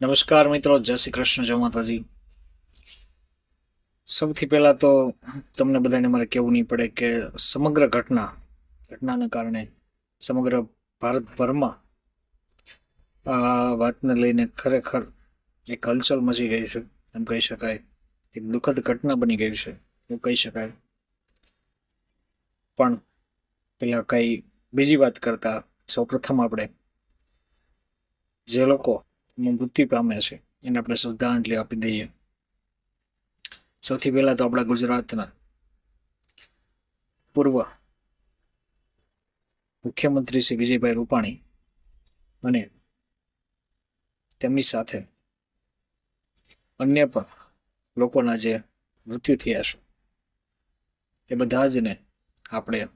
નમસ્કાર મિત્રો, જય શ્રી કૃષ્ણ, જય માતાજી. સૌથી પહેલાં તો તમને બધાને મારે કહેવું નહીં પડે કે સમગ્ર ઘટના, ઘટનાને કારણે સમગ્ર ભારતભરમાં આ વાતને લઈને ખરેખર એક હલચલ મચી ગઈ છે, એમ કહી શકાય. એક દુઃખદ ઘટના બની ગઈ છે, એવું કહી શકાય. પણ પહેલાં કંઈ બીજી વાત કરતાં સૌપ્રથમ આપણે જે લોકો મૃત્યુ પામે છે. એને આપણે શ્રદ્ધાંજલિ આપી દઈએ. સૌથી પહેલા તો આપણા ગુજરાતના પૂર્વ મુખ્યમંત્રી શ્રી વિજયભાઈ રૂપાણી અને તેમની સાથે અન્ય પણ લોકોના જે મૃત્યુ થયા છે, એ બધા જને આપણે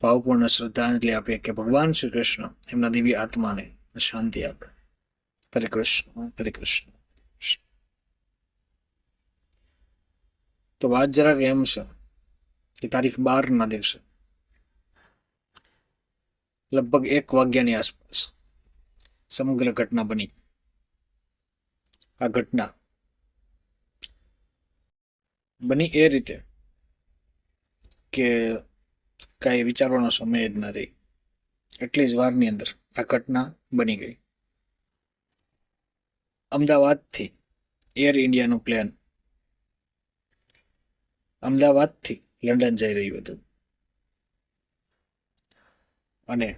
ભાવપૂર્ણ શ્રદ્ધાંજલિ આપીએ કે ભગવાન શ્રી કૃષ્ણ એમના દિવ્ય આત્માને શાંતિ આપે. હરે કૃષ્ણ હરે કૃષ્ણ તો વાત જરાક એમ છે કે તારીખ બાર ના દિવસે. લગભગ એક વાગ્યાની આસપાસ સમગ્ર ઘટના બની. આ ઘટના બની એ રીતે કે કાંઈ વિચારવાનો સમય જ ના રહી. એટલી જ વારની અંદર આ ઘટના બની ગઈ. અમદાવાદથી એર ઇન્ડિયાનું પ્લેન અમદાવાદથી લંડન જઈ રહ્યું હતું. અને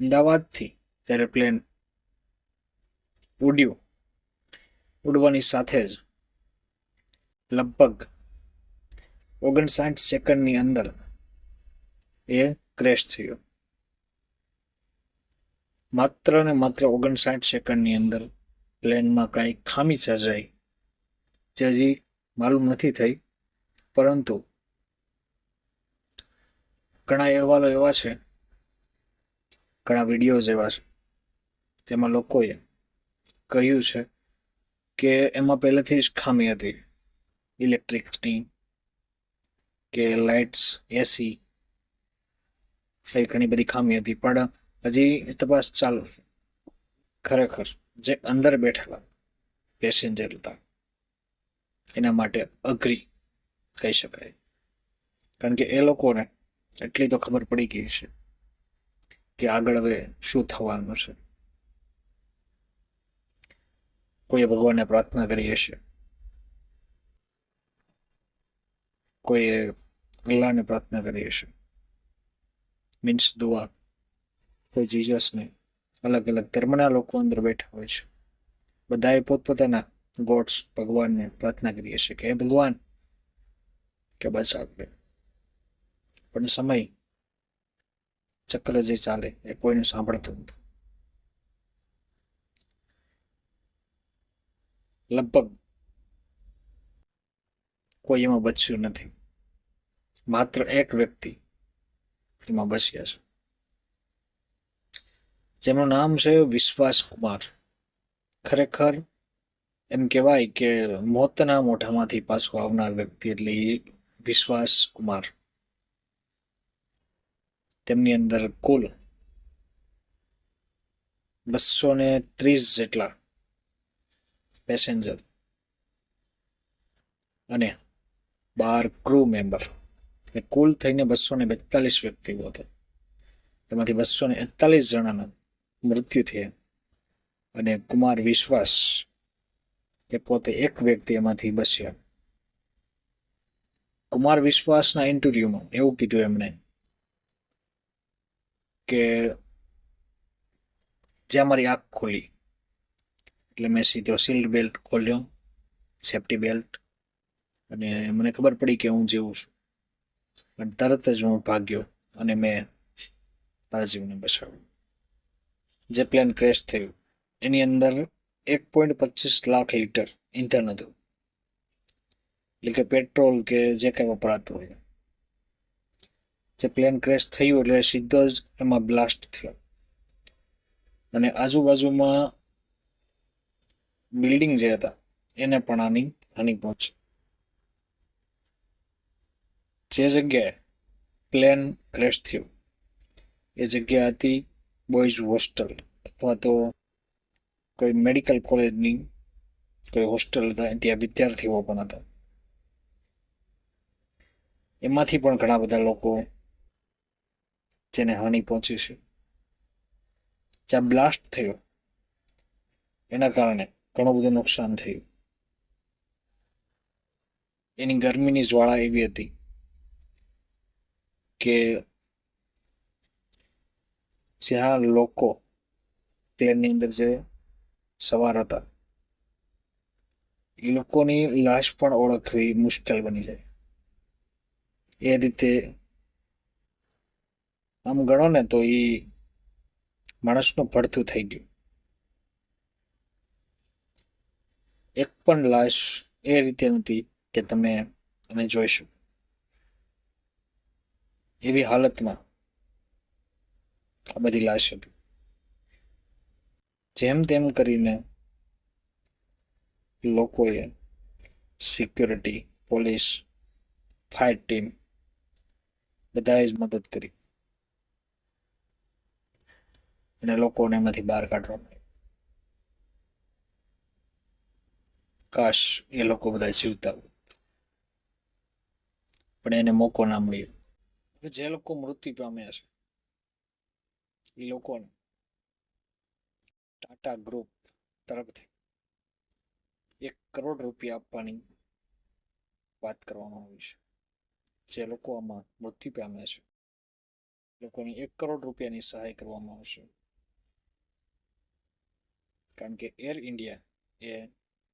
અમદાવાદથી જ્યારે પ્લેન ઉડ્યું, ઉડવાની સાથે જ લગભગ ઓગણસાઠ સેકન્ડની અંદર એ ક્રેશ થયો. માત્ર ને માત્ર ઓગણસાઠ સેકન્ડની અંદર પ્લેનમાં કાંઈ ખામી સર્જાઈ. જે હજી માલુમ નથી થઈ, પરંતુ ઘણા અહેવાલો એવા છે, ઘણા વિડીયોઝ એવા છે તેમાં લોકોએ કહ્યું છે કે એમાં પહેલેથી જ ખામી હતી. ઇલેક્ટ્રિકની કે લાઇટ્સ, એસી એ ઘણી બધી ખામી હતી, પણ હજી તપાસ ચાલુ છે, ખરેખર. જે અંદર બેઠેલા પેસેન્જર હતા. એના માટે અઘરી કહી શકાય. કારણ કે એ લોકોને એટલી તો ખબર પડી ગઈ છે કે આગળ હવે શું થવાનું છે. કોઈએ ભગવાનને પ્રાર્થના કરી હશે? કોઈએ અલ્લાહને પ્રાર્થના કરી હશે? મીન્સ દુઆ. કોઈ જીસસને અલગ અલગ ધર્મના લોકો અંદર બેઠા હોય છે. બધાએ પોતપોતાના ગોડ્સ ભગવાનને પ્રાર્થના કરીએ છીએ કે હે ભગવાન, કે બસ આપણે પણ સમય ચક્ર જે ચાલે એ કોઈને સાંભળતું નથી. લગભગ કોઈ એમાં બચ્યું નથી. માત્ર એક વ્યક્તિ એમાં બચ્યા છે. જેમનું નામ છે વિશ્વાસ કુમાર. ખરેખર એમ કહેવાય કે મોતના મોઢામાંથી પાછું આવનાર વ્યક્તિ એટલે એ વિશ્વાસ કુમાર. તેમની અંદર કુલ બસો ને ત્રીસ જેટલા પેસેન્જર અને બાર ક્રૂ મેમ્બર. એટલે કુલ થઈને બસો ને બેતાલીસ વ્યક્તિઓ હતા. એમાંથી બસો ને એકતાલીસ જણાના મૃત્યુ થયા અને કુમાર વિશ્વાસ એ પોતે એક વ્યક્તિ એમાંથી બસ્યા. કુમાર વિશ્વાસના ઇન્ટરવ્યુમાં એવું કીધું એમણે કે જ્યાં મારી આંખ ખોલી, એટલે મેં સીધો સીલ્ડ બેલ્ટ ખોલ્યો, સેફ્ટી બેલ્ટ, અને મને ખબર પડી કે હું જીવું છું. પણ તરત જ હું ભાગ્યો અને મેં મારા જીવને જે પ્લેન ક્રેશ થયું. એની અંદર એક પોઈન્ટ પચીસ લાખ લીટર ઇંધન હતું. એટલે કે પેટ્રોલ કે જે કંઈ વપરાતું હોય. જે પ્લેન ક્રેશ થયું એટલે સીધો જ એમાં બ્લાસ્ટ થયો. અને આજુબાજુમાં બિલ્ડિંગ જે હતા, એને પણ આની હાનિ પહોંચી. જે જગ્યાએ પ્લેન ક્રેશ થયું, એ જગ્યા હતી બોયઝ હોસ્ટેલ અથવા તો કોઈ મેડિકલ કોલેજની કોઈ હોસ્ટેલ હતા, ત્યાં વિદ્યાર્થીઓ પણ હતા. એમાંથી પણ ઘણા બધા લોકો જેને હાનિ પહોંચી છે. જ્યાં બ્લાસ્ટ થયો, એના કારણે ઘણું બધું નુકસાન થયું. એની ગરમીની જ્વાળા એવી હતી કે જ્યાં લોકો પ્લેનની અંદર જે સવાર હતા, એ લોકોની લાશ પણ ઓળખવી મુશ્કેલ બની જાય. એ રીતે આમ ગણો ને તો એ માણસનું ભડથું થઈ ગયું. એક પણ લાશ એ રીતે નથી કે તમે અમે જોઈશું એવી હાલતમાં આ બધી લાશ હતી. જેમ તેમ કરીને લોકોએ સિક્યોરિટી પોલીસ ફાયર ટીમ બધાએ જ મદદ કરી. અને લોકોને એમાંથી બહાર કાઢવામાં. કાશ એ લોકો બધા જીવતા હોત. પણ એને મોકો ના મળ્યો. હવે જે લોકો મૃત્યુ પામ્યા છે લોકોને. ટાટા ગ્રુપ તરફથી એક કરોડ રૂપિયા આપવાની વાત કરવામાં આવી છે. જે લોકો આમાં મૃત્યુ પામ્યા છે. લોકોની એક કરોડ રૂપિયાની સહાય કરવામાં આવશે. કારણ કે એર ઇન્ડિયા એ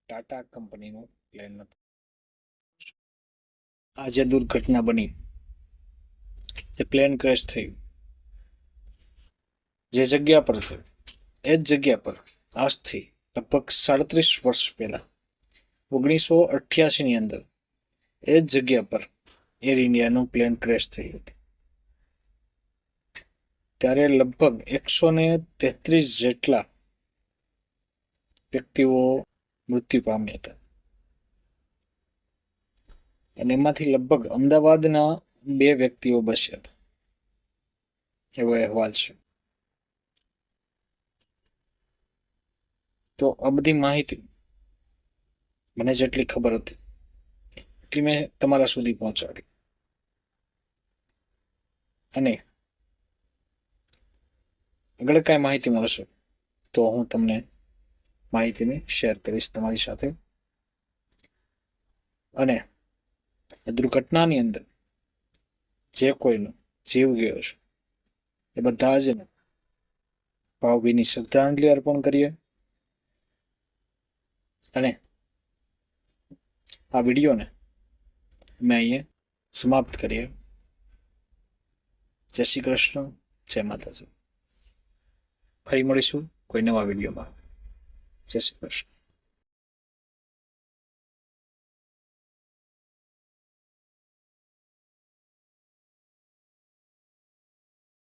ટાટા કંપનીનું પ્લેન હતું. આ જે દુર્ઘટના બની. જે પ્લેન ક્રેશ થયું. જે જગ્યા પર થયું એ જ જગ્યા પર આજથી લગભગ સાડત્રીસ વર્ષ પહેલાં, ઓગણીસો અઠ્યાસીની અંદર, એ જ જગ્યા પર એર ઇન્ડિયાનું પ્લેન ક્રેશ થઈ હતું. ત્યારે લગભગ એકસો ને તેત્રીસ જેટલા વ્યક્તિઓ મૃત્યુ પામ્યા હતા. અને એમાંથી લગભગ અમદાવાદના બે વ્યક્તિઓ બચ્યા હતા. એવો અહેવાલ છે. તો આ બધી માહિતી મને જેટલી ખબર હતી, એટલી મેં તમારા સુધી પહોંચાડી. અને આગળ કાંઈ માહિતી મળશે, તો હું તમને માહિતીને શેર કરીશ તમારી સાથે. અને દુર્ઘટનાની અંદર જે કોઈનો જીવ ગયો છે, એ બધા જ ભાવભીની શ્રદ્ધાંજલિ અર્પણ કરીએ. અને આ વિડીયોને મેં અહીંયા સમાપ્ત કરીએ. જય શ્રી કૃષ્ણ. જય માતાજી. ફરી મળીશું કોઈ નવા વિડીયોમાં. જય શ્રી કૃષ્ણ.